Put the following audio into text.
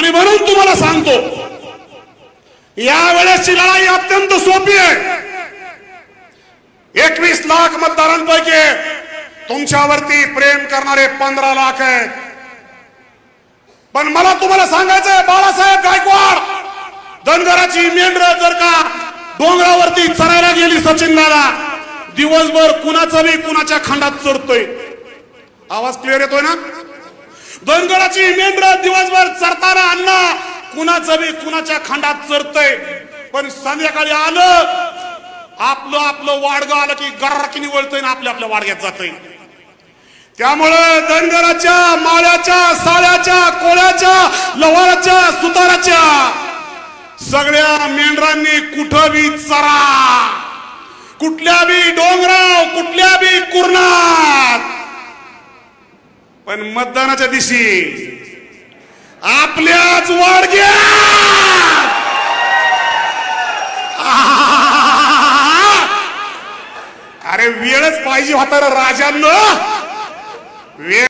आणि म्हणून तुम्हाला सांगतो यावेळेसची लढाई अत्यंत सोपी आहे. एकवीस लाख मतदारांपैकी तुमच्यावरती प्रेम करणारे पंधरा लाख आहेत. पण मला तुम्हाला सांगायचंय बाळासाहेब गायकवाड धनगराची मेंढर जर का डोंगरावरती चरायला गेली सचिन दादा. दिवसभर कुणाचा मी कुणाच्या खंडात चरतोय आवाज क्लिअर येतोय ना? धनगराची मेंढर दिवसभर चरताना अण्णा कुणाचं बी कुणाच्या खंडात चरतय. पण संध्याकाळी आलं आपलं आपलं वाडगं आलं की गर्राकी निवळतंय ना आपल्या आपल्या वाडग्यात जातंय. त्यामुळं धनगराच्या माळ्याच्या साळ्याच्या कोळ्याच्या लवाळाच्या सुताराच्या सगळ्या मेंढरांनी कुठं बी चरा. कुठल्या बी डोंगराव कुठल्या बी कुरणा. पण मतदानाच्या दिवशी आपल्याच वाडग्या अरे वेळच पाहिजे होता राजांना. वेळ